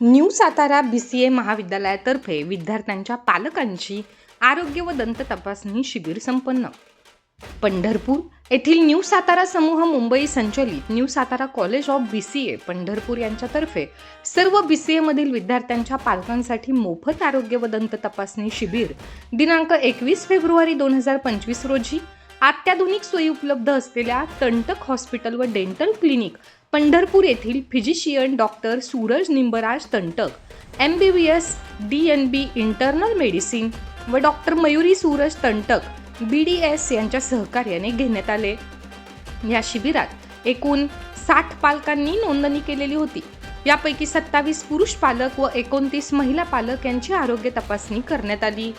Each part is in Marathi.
New Satara B C A महाविद्यालयातर्फे विद्यार्थ्यांच्या पालकांची आरोग्य व दंत तपासणी शिबिर संपन्न. पंढरपूर येथील न्यू सातारा समूह मुंबई संचलित new Satara college of B C A Pandharpur यांच्यातर्फे सर्व बी सी एमधील विद्यार्थ्यांच्या पालकांसाठी मोफत आरोग्य व दंत तपासणी शिबिर दिनांक एकवीस फेब्रुवारी दोन हजार पंचवीस रोजी अत्याधुनिक सोयी उपलब्ध असलेल्या तंटक हॉस्पिटल व डेंटल क्लिनिक पंढरपूर येथील physician doctor Suraj Nimbraj Tantak M B B S D N B internal medicine व doctor Mayuri Suraj Tantak B D S यांच्या सहकार्याने घेण्यात आले. या शिबिरात एकूण साठ पालकांनी नोंदणी केलेली होती. यापैकी सत्तावीस पुरुष पालक व एकोणतीस महिला पालक यांची आरोग्य तपासणी करण्यात आली.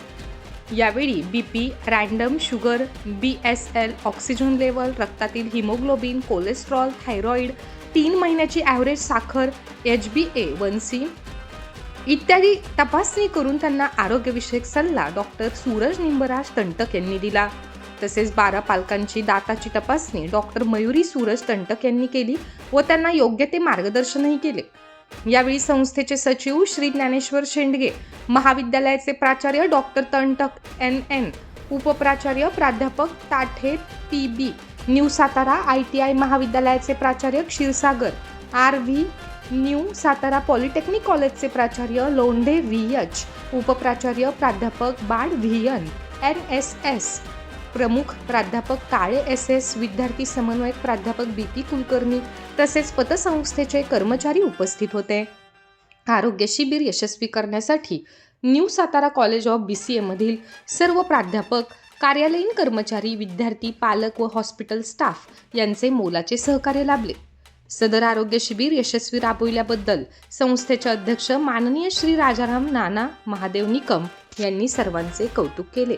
यावेळी B P random sugar B S L oxygen level रक्तातील हिमोग्लोबिन कोलेस्ट्रॉल थायरॉईड तीन महिन्याची ॲव्हरेज साखर H B A one C इत्यादी तपासणी करून त्यांना आरोग्यविषयक सल्ला डॉक्टर सूरज निंबराज तंटक यांनी दिला. तसेच बारा पालकांची दाताची तपासणी डॉक्टर मयुरी सूरज तंटक यांनी केली व त्यांना योग्य ते मार्गदर्शनही केले. यावेळी संस्थेचे सचिव श्री ज्ञानेश्वर शेंडगे महाविद्यालयाचे प्राचार्य डॉक्टर तंटक एन एन उपप्राचार्य प्राध्यापक Tathe P B new Satara I T I महाविद्यालयाचे प्राचार्य Kshirsagar R V new Satara polytechnic कॉलेजचे प्राचार्य लोंढे व्ही एच उपप्राचार्य प्राध्यापक Bad V N N S S प्रमुख प्राध्यापक काळे एस एस विद्यार्थी समन्वयक प्राध्यापक बी पी कुलकर्णी तसेच पतसंस्थेचे कर्मचारी उपस्थित होते. आरोग्य शिबिर यशस्वी करण्यासाठी new Satara college of B C एमधील सर्व प्राध्यापक कार्यालयीन कर्मचारी विद्यार्थी पालक व हॉस्पिटल स्टाफ यांचे मोलाचे सहकार्य लाभले. सदर आरोग्य शिबिर यशस्वी राबविल्याबद्दल संस्थेचे अध्यक्ष माननीय श्री राजाराम नाना महादेव निकम यांनी सर्वांचे कौतुक केले.